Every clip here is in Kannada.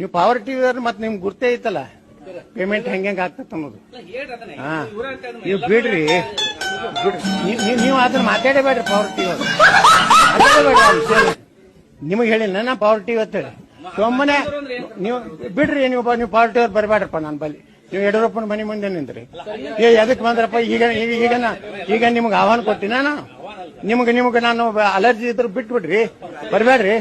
ನೀವು ಪಾವರ್ಟಿ ಇದ್ರೆ ಮತ್ತೆ ನಿಮ್ಗೆ ಗುರ್ತೇ ಐತಲ್ಲ? ಪೇಮೆಂಟ್ ಹೆಂಗೆ ಹೆಂಗೆ ಆಗ್ತದ ಅನ್ನೋದು. ಹಾ. ನೀವು ಬಿಡ್ರಿ. ಬಿಡ್ರಿ. ನೀವ್- ಅದನ್ನ ಮಾತಾಡಬೇಡ್ರಿ ಪವರ್ ಟಿವಿ ನಿಮಗೆ ಹೇಳಿಲ್ಲ ನಾ ಪಾವರ್ಟಿ ಇವತ್ತೇಳಿ ಅಂತ ಹೇಳಿ. ಸುಮ್ಮನೆ ನೀವು ಬಿಡ್ರಿ ನೀವು ನೀವು ಪಾವರ್ಟಿ ಅವ್ರು ಬರಬೇಡ್ರಪ್ಪ ನನ್ನ ಬಲ್ಲಿ ನೀವು ಯಡಿಯೂರಪ್ಪನ ಮನೆ ಮುಂದೆ ನಿಂದ್ರಿ ಏ ಅದಕ್ಕೆ ಬಂದ್ರಪ್ಪ? ಈಗ ಈಗ ಈಗ ಈಗ ನಿಮ್ಗೆ ಆಹ್ವಾನ ಕೊಟ್ಟಿನ ನಾನು? ನಿಮ್ಗೆ ನಿಮ್ಗೆ ನಾನು ಅಲರ್ಜಿ ಇದ್ರೆ ಬಿಟ್ಬಿಡ್ರಿ. ಬರಬೇಡ್ರಿ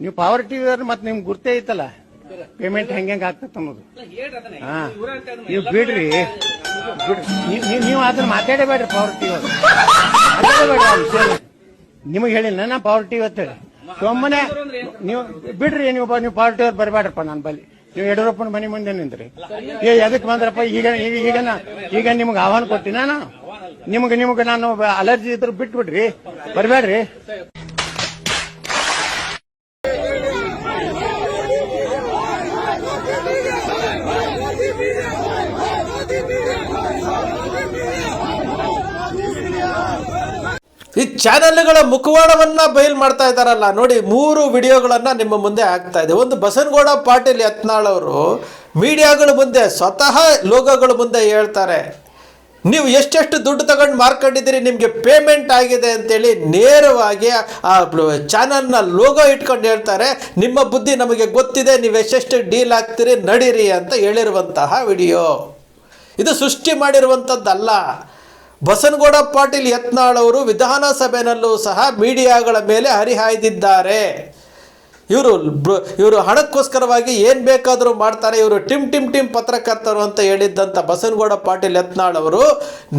ನೀವು ಪವರ್ ಟಿವಿ ಮತ್ತೆ ನಿಮ್ಗೆ ಗುರ್ತೇ ಐತಲ್ಲ? ಪೇಮೆಂಟ್ ಹೆಂಗೆ ಹೆಂಗ್ ಆಗ್ತದ ಅನ್ನೋದು. ಹಾ. ನೀವು ಬಿಡ್ರಿ. ಬಿಡ್ರಿ. ನೀವ್- ಅದನ್ನ ಮಾತಾಡಬೇಡ್ರಿ ಪವರ್ ಟಿವಿ ನಿಮಗೆ ಹೇಳಿಲ್ಲ ನಾ ಪವರ್ ಟಿವಿ ಅಂತ ಹೇಳಿ. ಸುಮ್ಮನೆ ನೀವು ಬಿಡ್ರಿ ನೀವು ನೀವು ಪವರ್ ಅವ್ರು ಬರಬೇಡ್ರಪ್ಪ ನಾನು ಬಲ್ಲಿ ನೀವು ಯಡಿಯೂರಪ್ಪನ ಮನೆ ಮುಂದೆ ನಿಂದ್ರಿ ಏ ಎದಕ್ಕೆ ಬಂದ್ರಪ್ಪ? ಈಗ ಈಗ ಈಗ ಈಗ ನಿಮ್ಗೆ ಆಹ್ವಾನ ಕೊಟ್ಟಿನ ನಾನು? ನಿಮ್ಗೆ ನಿಮ್ಗೆ ನಾನು ಅಲರ್ಜಿ ಇದ್ರೆ ಬಿಟ್ಬಿಡ್ರಿ. ಬರಬೇಡ್ರಿ. ಈ ಚಾನೆಲ್ಗಳ ಮುಖವಾಡವನ್ನ ಬಯಲ್ ಮಾಡ್ತಾ ಇದ್ದಾರಲ್ಲ, ನೋಡಿ ಮೂರು ವಿಡಿಯೋಗಳನ್ನ ನಿಮ್ಮ ಮುಂದೆ ಆಗ್ತಾ ಇದೆ. ಒಂದು ಬಸನಗೌಡ ಪಾಟೀಲ್ ಯತ್ನಾಳ್ ಅವರು ಮೀಡಿಯಾಗಳ ಮುಂದೆ, ಸ್ವತಃ ಲೋಗಗಳ ಮುಂದೆ ಹೇಳ್ತಾರೆ, ನೀವು ಎಷ್ಟೆಷ್ಟು ದುಡ್ಡು ತಗೊಂಡು ಮಾರ್ಕೊಂಡಿದ್ದೀರಿ, ನಿಮಗೆ ಪೇಮೆಂಟ್ ಆಗಿದೆ ಅಂತೇಳಿ ನೇರವಾಗಿ ಆ ಚಾನಲ್ನ ಲೋಗೋ ಇಟ್ಕೊಂಡು ಹೇಳ್ತಾರೆ. ನಿಮ್ಮ ಬುದ್ಧಿ ನಮಗೆ ಗೊತ್ತಿದೆ ನೀವು ಎಷ್ಟೆಷ್ಟು ಡೀಲ್ ಆಗ್ತೀರಿ ನಡೀರಿ ಅಂತ ಹೇಳಿರುವಂತಹ ವಿಡಿಯೋ. ಇದು ಸೃಷ್ಟಿ ಮಾಡಿರುವಂಥದ್ದಲ್ಲ. ಬಸನಗೌಡ ಪಾಟೀಲ್ ಯತ್ನಾಳ್ ಅವರು ವಿಧಾನಸಭೆಯಲ್ಲೂ ಸಹ ಮೀಡಿಯಾಗಳ ಮೇಲೆ ಹರಿಹಾಯ್ದಿದ್ದಾರೆ. ಇವರು ಇವರು ಹಣಕ್ಕೋಸ್ಕರವಾಗಿ ಏನು ಬೇಕಾದರೂ ಮಾಡ್ತಾರೆ, ಇವರು ಟಿಮ್ ಟಿಮ್ ಟಿಮ್ ಪತ್ರಕರ್ತರು ಅಂತ ಹೇಳಿದ್ದಂಥ ಬಸನಗೌಡ ಪಾಟೀಲ್ ಯತ್ನಾಳ್ ಅವರು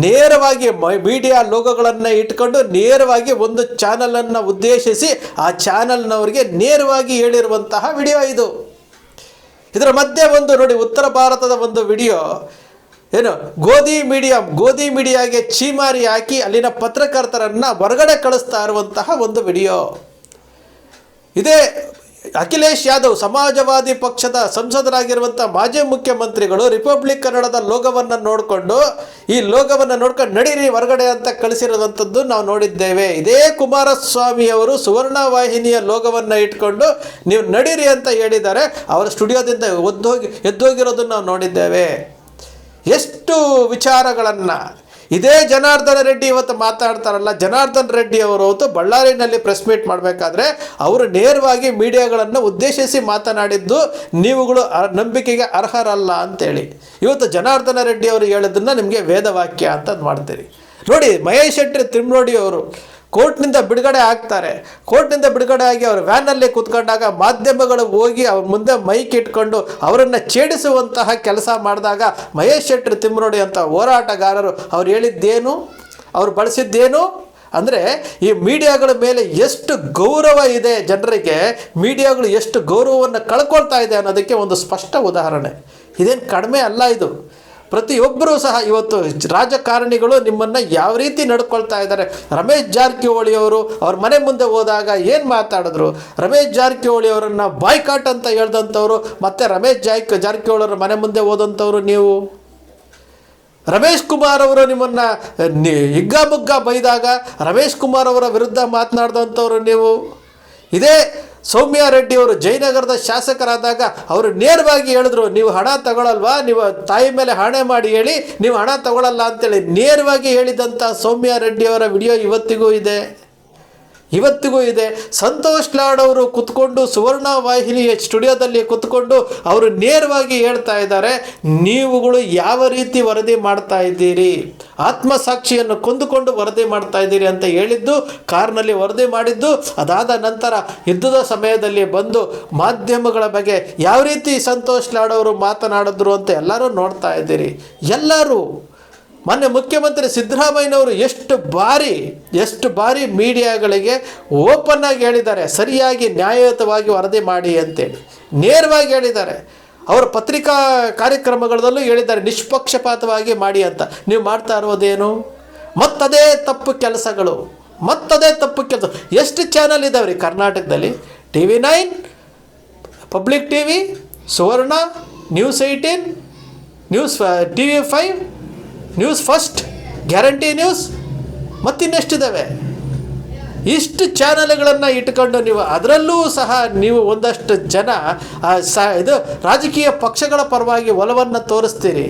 ನೇರವಾಗಿ ಮೀಡಿಯಾ ಲೋಗಗಳನ್ನು ಇಟ್ಕೊಂಡು ನೇರವಾಗಿ ಒಂದು ಚಾನಲನ್ನು ಉದ್ದೇಶಿಸಿ ಆ ಚಾನಲ್ನವರಿಗೆ ನೇರವಾಗಿ ಹೇಳಿರುವಂತಹ ವಿಡಿಯೋ ಇದು. ಇದರ ಮಧ್ಯೆ ಒಂದು ನೋಡಿ, ಉತ್ತರ ಭಾರತದ ಒಂದು ವಿಡಿಯೋ. ಏನು, ಗೋಧಿ ಮೀಡಿಯಂ, ಗೋಧಿ ಮೀಡಿಯಾಗೆ ಚೀಮಾರಿ ಹಾಕಿ ಅಲ್ಲಿನ ಪತ್ರಕರ್ತರನ್ನ ಹೊರಗಡೆ ಕಳಿಸ್ತಾ ಇರುವಂತಹ ಒಂದು ವಿಡಿಯೋ. ಇದೇ ಅಖಿಲೇಶ್ ಯಾದವ್ ಸಮಾಜವಾದಿ ಪಕ್ಷದ ಸಂಸದರಾಗಿರುವಂಥ ಮಾಜಿ ಮುಖ್ಯಮಂತ್ರಿಗಳು ರಿಪಬ್ಲಿಕ್ ಕನ್ನಡದ ಲೋಗವನ್ನು ನೋಡಿಕೊಂಡು, ಈ ಲೋಗವನ್ನು ನೋಡ್ಕೊಂಡು ನಡೀರಿ ಹೊರಗಡೆ ಅಂತ ಕಳಿಸಿರುವಂಥದ್ದು ನಾವು ನೋಡಿದ್ದೇವೆ. ಇದೇ ಕುಮಾರಸ್ವಾಮಿ ಅವರು ಸುವರ್ಣ ವಾಹಿನಿಯ ಲೋಗವನ್ನು ಇಟ್ಕೊಂಡು ನೀವು ನಡೀರಿ ಅಂತ ಹೇಳಿದ್ದಾರೆ. ಅವರ ಸ್ಟುಡಿಯೋದಿಂದ ಒದ್ದೋಗಿ ಎದ್ದೋಗಿರೋದನ್ನು ನಾವು ನೋಡಿದ್ದೇವೆ. ಎಷ್ಟು ವಿಚಾರಗಳನ್ನು ಇದೇ ಜನಾರ್ದನ ರೆಡ್ಡಿ ಇವತ್ತು ಮಾತಾಡ್ತಾರಲ್ಲ, ಜನಾರ್ದನ್ ರೆಡ್ಡಿ ಅವರು ಅವತ್ತು ಬಳ್ಳಾರಿನಲ್ಲಿ ಪ್ರೆಸ್ ಮೀಟ್ ಮಾಡಬೇಕಾದ್ರೆ ಅವರು ನೇರವಾಗಿ ಮೀಡಿಯಾಗಳನ್ನು ಉದ್ದೇಶಿಸಿ ಮಾತನಾಡಿದ್ದು ನೀವುಗಳು ನಂಬಿಕೆಗೆ ಅರ್ಹರಲ್ಲ ಅಂತೇಳಿ. ಇವತ್ತು ಜನಾರ್ದನ ರೆಡ್ಡಿ ಅವರು ಹೇಳಿದ್ದನ್ನು ನಿಮಗೆ ವೇದವಾಕ್ಯ ಅಂತ ಮಾಡ್ತೀರಿ. ನೋಡಿ, ಮಹೇಶ್ ಶೆಟ್ಟಿ ತಿಮ್ರೋಡಿ ಅವರು ಕೋರ್ಟ್ನಿಂದ ಬಿಡುಗಡೆ ಆಗ್ತಾರೆ. ಕೋರ್ಟ್ನಿಂದ ಬಿಡುಗಡೆ ಆಗಿ ಅವರು ವ್ಯಾನಲ್ಲಿ ಕೂತ್ಕೊಂಡಾಗ ಮಾಧ್ಯಮಗಳು ಹೋಗಿ ಅವ್ರ ಮುಂದೆ ಮೈಕ್ ಇಟ್ಕೊಂಡು ಅವರನ್ನು ಛೇಡಿಸುವಂತಹ ಕೆಲಸ ಮಾಡಿದಾಗ ಮಹೇಶ್ ಶೆಟ್ಟಿ ತಿಮ್ಮರೋಡಿ ಅಂತ ಹೋರಾಟಗಾರರು ಅವ್ರು ಹೇಳಿದ್ದೇನು? ಅವ್ರು ಬಳಸಿದ್ದೇನು? ಅಂದರೆ ಈ ಮೀಡಿಯಾಗಳ ಮೇಲೆ ಎಷ್ಟು ಗೌರವ ಇದೆ ಜನರಿಗೆ, ಮೀಡಿಯಾಗಳು ಎಷ್ಟು ಗೌರವವನ್ನು ಕಳ್ಕೊಳ್ತಾ ಇದೆ ಅನ್ನೋದಕ್ಕೆ ಒಂದು ಸ್ಪಷ್ಟ ಉದಾಹರಣೆ. ಇದೇನು ಕಡಿಮೆ ಅಲ್ಲ ಇದು. ಪ್ರತಿಯೊಬ್ಬರೂ ಸಹ ಇವತ್ತು ರಾಜಕಾರಣಿಗಳು ನಿಮ್ಮನ್ನು ಯಾವ ರೀತಿ ನಡ್ಕೊಳ್ತಾ ಇದ್ದಾರೆ? ರಮೇಶ್ ಜಾರಕಿಹೊಳಿ ಅವರು ಅವ್ರ ಮನೆ ಮುಂದೆ ಹೋದಾಗ ಏನು ಮಾತಾಡಿದ್ರು? ರಮೇಶ್ ಜಾರಕಿಹೊಳಿ ಅವರನ್ನು ಬಾಯ್ಕಾಟ್ ಅಂತ ಹೇಳ್ದಂಥವ್ರು, ಮತ್ತು ರಮೇಶ್ ಜಾಯ್ ಜಾರಕಿಹೊಳಿ ಅವರ ಮನೆ ಮುಂದೆ ಹೋದಂಥವ್ರು ನೀವು? ರಮೇಶ್ ಕುಮಾರ್ ಅವರು ನಿಮ್ಮನ್ನು ಹಿಗ್ಗಾಮುಗ್ಗ ಬೈದಾಗ ರಮೇಶ್ ಕುಮಾರ್ ಅವರ ವಿರುದ್ಧ ಮಾತನಾಡಿದಂಥವ್ರು ನೀವು? ಇದೇ ಸೌಮ್ಯ ರೆಡ್ಡಿ ಅವರು ಜಯನಗರದ ಶಾಸಕರಾದಾಗ ಅವರು ನೇರವಾಗಿ ಹೇಳಿದ್ರು, ನೀವು ಹಣ ತಗೊಳ್ಳಲ್ವಾ ನೀವು ತಾಯಿ ಮೇಲೆ ಹಣೆ ಮಾಡಿ ಹೇಳಿ, ನೀವು ಹಣ ತಗೊಳ್ಳಲ್ಲ ಅಂತೇಳಿ ನೇರವಾಗಿ ಹೇಳಿದಂಥ ಸೌಮ್ಯ ರೆಡ್ಡಿ ಅವರ ವಿಡಿಯೋ ಇವತ್ತಿಗೂ ಇದೆ. ಇವತ್ತಿಗೂ ಇದೆ. ಸಂತೋಷ್ ಲಾಡ್ ಅವರು ಕುತ್ಕೊಂಡು ಸುವರ್ಣ ವಾಹಿನಿಯ ಸ್ಟುಡಿಯೋದಲ್ಲಿ ಕುತ್ಕೊಂಡು ಅವರು ನೇರವಾಗಿ ಹೇಳ್ತಾ ಇದ್ದಾರೆ, ನೀವುಗಳು ಯಾವ ರೀತಿ ವರದಿ ಮಾಡ್ತಾ ಇದ್ದೀರಿ? ಆತ್ಮಸಾಕ್ಷಿಯನ್ನು ಕೊಂದುಕೊಂಡು ವರದಿ ಮಾಡ್ತಾ ಇದ್ದೀರಿ ಅಂತ ಹೇಳಿದ್ದು, ಕಾರ್ನಲ್ಲಿ ವರದಿ ಮಾಡಿದ್ದು, ಅದಾದ ನಂತರ ಯುದ್ಧದ ಸಮಯದಲ್ಲಿ ಬಂದು ಮಾಧ್ಯಮಗಳ ಬಗ್ಗೆ ಯಾವ ರೀತಿ ಸಂತೋಷ್ ಲಾಡ್ ಅವರು ಮಾತನಾಡಿದ್ರು ಅಂತ ಎಲ್ಲರೂ ನೋಡ್ತಾ ಇದ್ದೀರಿ. ಎಲ್ಲರೂ ಮೊನ್ನೆ ಮುಖ್ಯಮಂತ್ರಿ ಸಿದ್ದರಾಮಯ್ಯನವರು ಎಷ್ಟು ಬಾರಿ ಎಷ್ಟು ಬಾರಿ ಮೀಡಿಯಾಗಳಿಗೆ ಓಪನ್ ಆಗಿ ಹೇಳಿದ್ದಾರೆ, ಸರಿಯಾಗಿ ನ್ಯಾಯಯುತವಾಗಿ ವರದಿ ಮಾಡಿ ಅಂತೇಳಿ ನೇರವಾಗಿ ಹೇಳಿದ್ದಾರೆ. ಅವರ ಪತ್ರಿಕಾ ಕಾರ್ಯಕ್ರಮಗಳಲ್ಲೂ ಹೇಳಿದ್ದಾರೆ, ನಿಷ್ಪಕ್ಷಪಾತವಾಗಿ ಮಾಡಿ ಅಂತ. ನೀವು ಮಾಡ್ತಾ ಇರೋದೇನು ಮತ್ತದೇ ತಪ್ಪು ಕೆಲಸಗಳು, ಮತ್ತದೇ ತಪ್ಪು ಕೆಲಸ. ಎಷ್ಟು ಚಾನಲ್ ಇದಾವೆ ರೀ ಕರ್ನಾಟಕದಲ್ಲಿ? T V nine public T V Suvarna news eighteen news T V five news first guarantee news ಮತ್ತಿನ್ನೆಷ್ಟಿದ್ದಾವೆ ಇಷ್ಟು ಚಾನಲ್ಗಳನ್ನು ಇಟ್ಕೊಂಡು ನೀವು, ಅದರಲ್ಲೂ ಸಹ ನೀವು ಒಂದಷ್ಟು ಜನ ಸ, ಇದು ರಾಜಕೀಯ ಪಕ್ಷಗಳ ಪರವಾಗಿ ಒಲವನ್ನು ತೋರಿಸ್ತೀರಿ.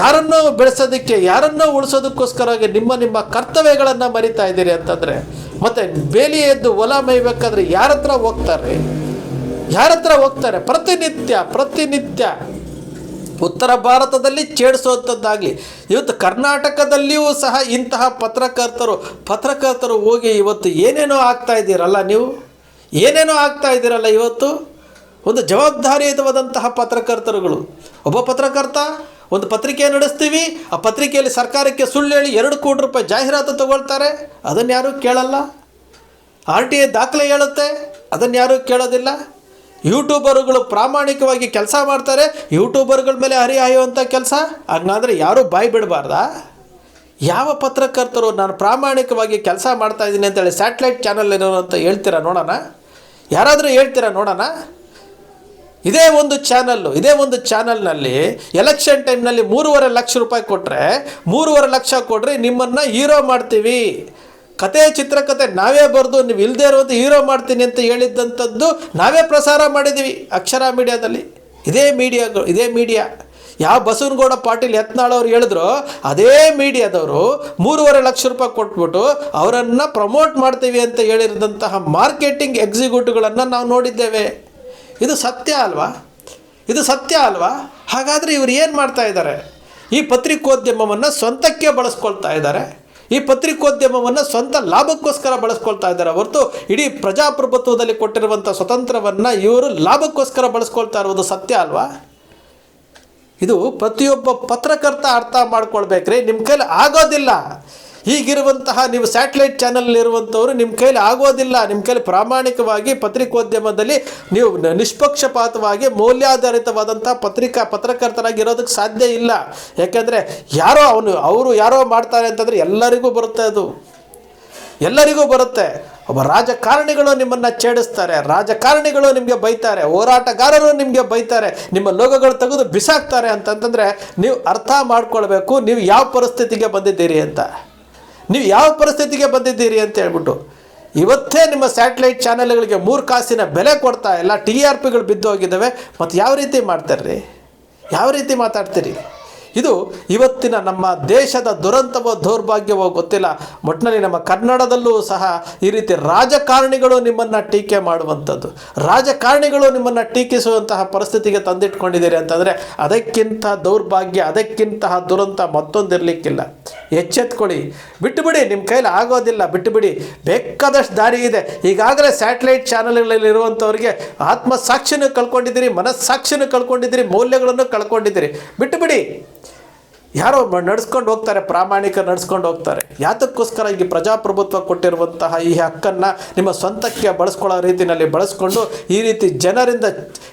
ಯಾರನ್ನೋ ಬೆಳೆಸೋದಕ್ಕೆ, ಯಾರನ್ನೋ ಉಳಿಸೋದಕ್ಕೋಸ್ಕರವಾಗಿ ನಿಮ್ಮ ನಿಮ್ಮ ಕರ್ತವ್ಯಗಳನ್ನು ಮರಿತಾ ಇದ್ದೀರಿ ಅಂತಂದರೆ, ಮತ್ತು ಬೇಲಿ ಎದ್ದು ಹೊಲ ಮೇಯ್ಬೇಕಾದ್ರೆ ಯಾರ ಹತ್ರ ಹೋಗ್ತಾರೆ? ಯಾರ ಹತ್ರ ಹೋಗ್ತಾರೆ? ಪ್ರತಿನಿತ್ಯ ಪ್ರತಿನಿತ್ಯ. ಉತ್ತರ ಭಾರತದಲ್ಲಿ ಛೇಡಿಸುವಂಥದ್ದಾಗಲಿ. ಇವತ್ತು ಕರ್ನಾಟಕದಲ್ಲಿಯೂ ಸಹ ಇಂತಹ ಪತ್ರಕರ್ತರು ಪತ್ರಕರ್ತರು ಹೋಗಿ ಇವತ್ತು ಏನೇನೋ ಆಗ್ತಾ ಇದ್ದೀರಲ್ಲ ನೀವು? ಏನೇನೋ ಆಗ್ತಾ ಇದ್ದೀರಲ್ಲ ಇವತ್ತು? ಒಂದು ಜವಾಬ್ದಾರಿಯುತವಾದಂತಹ ಪತ್ರಕರ್ತರುಗಳು. ಒಬ್ಬ ಪತ್ರಕರ್ತ, ಒಂದು ಪತ್ರಿಕೆ ನಡೆಸ್ತೀವಿ, ಆ ಪತ್ರಿಕೆಯಲ್ಲಿ ಸರ್ಕಾರಕ್ಕೆ ಸುಳ್ಳು ಹೇಳಿ ಎರಡು ಕೋಟಿ ರೂಪಾಯಿ ಜಾಹೀರಾತು ತಗೊಳ್ತಾರೆ. ಅದನ್ನು ಯಾರೂ ಕೇಳಲ್ಲ? ಆರ್ ಟಿ ಐ ದಾಖಲೆ ಹೇಳುತ್ತೆ, ಅದನ್ನು ಯಾರೂ ಕೇಳೋದಿಲ್ಲ? ಯೂಟ್ಯೂಬರ್ಗಳು ಪ್ರಾಮಾಣಿಕವಾಗಿ ಕೆಲಸ ಮಾಡ್ತಾರೆ, ಯೂಟ್ಯೂಬರ್ಗಳ ಮೇಲೆ ಹರಿಹಾಯುವಂಥ ಕೆಲಸ? ಹಂಗಂದ್ರೆ ಯಾರೂ ಬಾಯಿ ಬಿಡಬಾರ್ದಾ? ಯಾವ ಪತ್ರಕರ್ತರು ನಾನು ಪ್ರಾಮಾಣಿಕವಾಗಿ ಕೆಲಸ ಮಾಡ್ತಾ ಇದ್ದೀನಿ ಅಂತೇಳಿ ಸ್ಯಾಟಲೈಟ್ ಚಾನಲ್ ಏನೋ ಅಂತ ಹೇಳ್ತೀರಾ ನೋಡೋಣ? ಯಾರಾದರೂ ಹೇಳ್ತೀರಾ ನೋಡೋಣ? ಇದೇ ಒಂದು ಚಾನಲ್ಲು, ಇದೇ ಒಂದು ಚಾನಲ್ನಲ್ಲಿ ಎಲೆಕ್ಷನ್ ಟೈಮ್ನಲ್ಲಿ ಮೂರುವರೆ ಲಕ್ಷ ರೂಪಾಯಿ ಕೊಟ್ಟರೆ ಮೂರುವರೆ ಲಕ್ಷ ಕೊಡ್ರಿ, ನಿಮ್ಮನ್ನು ಹೀರೋ ಮಾಡ್ತೀವಿ. ಕತೆ, ಚಿತ್ರಕತೆ ನಾವೇ ಬರೆದು ನೀವು ಇಲ್ಲದೇ ಇರೋದು ಹೀರೋ ಮಾಡ್ತೀನಿ ಅಂತ ಹೇಳಿದ್ದಂಥದ್ದು ನಾವೇ ಪ್ರಸಾರ ಮಾಡಿದ್ದೀವಿ ಅಕ್ಷರ ಮೀಡಿಯಾದಲ್ಲಿ. ಇದೇ ಮೀಡಿಯಾಗಳು, ಇದೇ ಮೀಡಿಯಾ. ಯಾವ ಬಸವನಗೌಡ ಪಾಟೀಲ್ ಯತ್ನಾಳವ್ರು ಹೇಳಿದ್ರು, ಅದೇ ಮೀಡಿಯಾದವರು ಮೂರುವರೆ ಲಕ್ಷ ರೂಪಾಯಿ ಕೊಟ್ಬಿಟ್ಟು ಅವರನ್ನು ಪ್ರಮೋಟ್ ಮಾಡ್ತೀವಿ ಅಂತ ಹೇಳಿರೋದಂತಹ ಮಾರ್ಕೆಟಿಂಗ್ ಎಕ್ಸಿಕ್ಯೂಟಿವ್ಗಳನ್ನು ನಾವು ನೋಡಿದ್ದೇವೆ. ಇದು ಸತ್ಯ ಅಲ್ವಾ? ಇದು ಸತ್ಯ ಅಲ್ವಾ? ಹಾಗಾದರೆ ಇವರು ಏನು ಮಾಡ್ತಾ ಇದ್ದಾರೆ? ಈ ಪತ್ರಿಕೋದ್ಯಮವನ್ನು ಸ್ವಂತಕ್ಕೆ ಬಳಸ್ಕೊಳ್ತಾ ಇದ್ದಾರೆ. ಈ ಪತ್ರಿಕೋದ್ಯಮವನ್ನು ಸ್ವಂತ ಲಾಭಕ್ಕೋಸ್ಕರ ಬಳಸ್ಕೊಳ್ತಾ ಇದ್ದಾರೆ. ಹೊರತು ಇಡೀ ಪ್ರಜಾಪ್ರಭುತ್ವದಲ್ಲಿ ಕೊಟ್ಟಿರುವಂಥ ಸ್ವತಂತ್ರವನ್ನು ಇವರು ಲಾಭಕ್ಕೋಸ್ಕರ ಬಳಸ್ಕೊಳ್ತಾ ಇರೋದು ಸತ್ಯ ಅಲ್ವಾ? ಇದು ಪ್ರತಿಯೊಬ್ಬ ಪತ್ರಕರ್ತ ಅರ್ಥ ಮಾಡ್ಕೊಳ್ಬೇಕ್ರಿ. ನಿಮ್ಮ ಕೈಲಿ ಆಗೋದಿಲ್ಲ. ಹೀಗಿರುವಂತಹ ನೀವು ಸ್ಯಾಟಲೈಟ್ ಚಾನಲ್ ಇರುವಂಥವ್ರು ನಿಮ್ಮ ಕೈಲಿ ಆಗೋದಿಲ್ಲ ನಿಮ್ಮ ಕೈಲಿ ಪ್ರಾಮಾಣಿಕವಾಗಿ ಪತ್ರಿಕೋದ್ಯಮದಲ್ಲಿ ನೀವು ನಿಷ್ಪಕ್ಷಪಾತವಾಗಿ ಮೌಲ್ಯಾಧಾರಿತವಾದಂಥ ಪತ್ರಿಕಾ ಪತ್ರಕರ್ತರಾಗಿ ಇರೋದಕ್ಕೆ ಸಾಧ್ಯ ಇಲ್ಲ. ಯಾಕೆಂದರೆ ಯಾರೋ ಅವನು, ಅವರು ಯಾರೋ ಮಾಡ್ತಾರೆ ಅಂತಂದರೆ ಎಲ್ಲರಿಗೂ ಬರುತ್ತೆ ಅದು. ಎಲ್ಲರಿಗೂ ಬರುತ್ತೆ. ಒಬ್ಬ ರಾಜಕಾರಣಿಗಳು ನಿಮ್ಮನ್ನು ಛೇಡಿಸ್ತಾರೆ, ರಾಜಕಾರಣಿಗಳು ನಿಮಗೆ ಬೈತಾರೆ, ಹೋರಾಟಗಾರರು ನಿಮಗೆ ಬೈತಾರೆ, ನಿಮ್ಮ ಲೋಗಗಳು ತೆಗೆದು ಬಿಸಾಕ್ತಾರೆ ಅಂತಂತಂದರೆ ನೀವು ಅರ್ಥ ಮಾಡ್ಕೊಳ್ಬೇಕು, ನೀವು ಯಾವ ಪರಿಸ್ಥಿತಿಗೆ ಬಂದಿದ್ದೀರಿ ಅಂತ. ನೀವು ಯಾವ ಪರಿಸ್ಥಿತಿಗೆ ಬಂದಿದ್ದೀರಿ ಅಂತ ಹೇಳ್ಬಿಟ್ಟು. ಇವತ್ತೇ ನಿಮ್ಮ ಸ್ಯಾಟಲೈಟ್ ಚಾನೆಲ್ಗಳಿಗೆ ಮೂರು ಕಾಸಿನ ಬೆಲೆ ಕೊಡ್ತಾ ಇಲ್ಲ ಟಿ ಆರ್ ಪಿಗಳು ಬಿದ್ದು ಹೋಗಿದ್ದಾವೆ. ಮತ್ತು ಯಾವ ರೀತಿ ಮಾಡ್ತಾರ್ರಿ? ಯಾವ ರೀತಿ ಮಾತಾಡ್ತೀರಿ? ಇದು ಇವತ್ತಿನ ನಮ್ಮ ದೇಶದ ದುರಂತವೋ ದೌರ್ಭಾಗ್ಯವೋ ಗೊತ್ತಿಲ್ಲ. ಒಟ್ಟಿನಲ್ಲಿ ನಮ್ಮ ಕನ್ನಡದಲ್ಲೂ ಸಹ ಈ ರೀತಿ ರಾಜಕಾರಣಿಗಳು ನಿಮ್ಮನ್ನು ಟೀಕೆ ಮಾಡುವಂಥದ್ದು. ರಾಜಕಾರಣಿಗಳು ನಿಮ್ಮನ್ನು ಟೀಕಿಸುವಂತಹ ಪರಿಸ್ಥಿತಿಗೆ ತಂದಿಟ್ಕೊಂಡಿದ್ದೀರಿ ಅಂತಂದರೆ ಅದಕ್ಕಿಂತ ದೌರ್ಭಾಗ್ಯ, ಅದಕ್ಕಿಂತಹ ದುರಂತ ಮತ್ತೊಂದಿರಲಿಕ್ಕಿಲ್ಲ. ಎಚ್ಚೆತ್ಕೊಳ್ಳಿ. ಬಿಟ್ಟುಬಿಡಿ ನಿಮ್ಮ ಕೈಲಿ ಆಗೋದಿಲ್ಲ. ಬಿಟ್ಟುಬಿಡಿ. ಬೇಕಾದಷ್ಟು ದಾರಿ ಇದೆ. ಈಗಾಗಲೇ ಸ್ಯಾಟಲೈಟ್ ಚಾನಲ್ಗಳಲ್ಲಿ ಇರುವಂಥವ್ರಿಗೆ ಆತ್ಮಸಾಕ್ಷಿನೂ ಕಳ್ಕೊಂಡಿದ್ದೀರಿ, ಮನಸ್ಸಾಕ್ಷಿನೂ ಕಳ್ಕೊಂಡಿದ್ದೀರಿ, ಮೌಲ್ಯಗಳನ್ನು ಕಳ್ಕೊಂಡಿದ್ದೀರಿ. ಬಿಟ್ಟುಬಿಡಿ. ಯಾರೋ ನಡೆಸ್ಕೊಂಡು ಹೋಗ್ತಾರೆ ಪ್ರಾಮಾಣಿಕ ನಡ್ಸ್ಕೊಂಡು ಹೋಗ್ತಾರೆ. ಯಾತಕ್ಕೋಸ್ಕರ ಈ ಪ್ರಜಾಪ್ರಭುತ್ವ ಕೊಟ್ಟಿರುವಂತಹ ಈ ಹಕ್ಕನ್ನು ನಿಮ್ಮ ಸ್ವಂತಕ್ಕೆ ಬಳಸ್ಕೊಳ್ಳೋ ರೀತಿಯಲ್ಲಿ ಬಳಸ್ಕೊಂಡು ಈ ರೀತಿ ಜನರಿಂದ,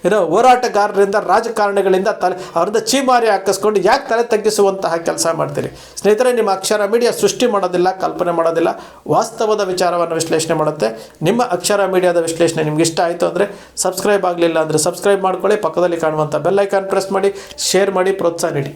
ಏನೋ ಹೋರಾಟಗಾರರಿಂದ, ರಾಜಕಾರಣಿಗಳಿಂದ ತಲೆ ಅವರಿಂದ ಚೀಮಾರಿ ಹಾಕಿಸ್ಕೊಂಡು ಯಾಕೆ ತಲೆ ತಗ್ಗಿಸುವಂತಹ ಕೆಲಸ ಮಾಡ್ತೀರಿ? ಸ್ನೇಹಿತರೆ, ನಿಮ್ಮ ಅಕ್ಷರ ಮೀಡಿಯಾ ಸೃಷ್ಟಿ ಮಾಡೋದಿಲ್ಲ, ಕಲ್ಪನೆ ಮಾಡೋದಿಲ್ಲ. ವಾಸ್ತವದ ವಿಚಾರವನ್ನು ವಿಶ್ಲೇಷಣೆ ಮಾಡುತ್ತೆ. ನಿಮ್ಮ ಅಕ್ಷರ ಮೀಡಿಯಾದ ವಿಶ್ಲೇಷಣೆ ನಿಮ್ಗೆ ಇಷ್ಟ ಆಯಿತು ಅಂದರೆ ಸಬ್ಸ್ಕ್ರೈಬ್ ಆಗಲಿಲ್ಲ ಅಂದರೆ ಸಬ್ಸ್ಕ್ರೈಬ್ ಮಾಡ್ಕೊಳ್ಳಿ. ಪಕ್ಕದಲ್ಲಿ ಕಾಣುವಂಥ ಬೆಲ್ ಐಕಾನ್ ಪ್ರೆಸ್ ಮಾಡಿ, ಶೇರ್ ಮಾಡಿ, ಪ್ರೋತ್ಸಾಹ ನೀಡಿ.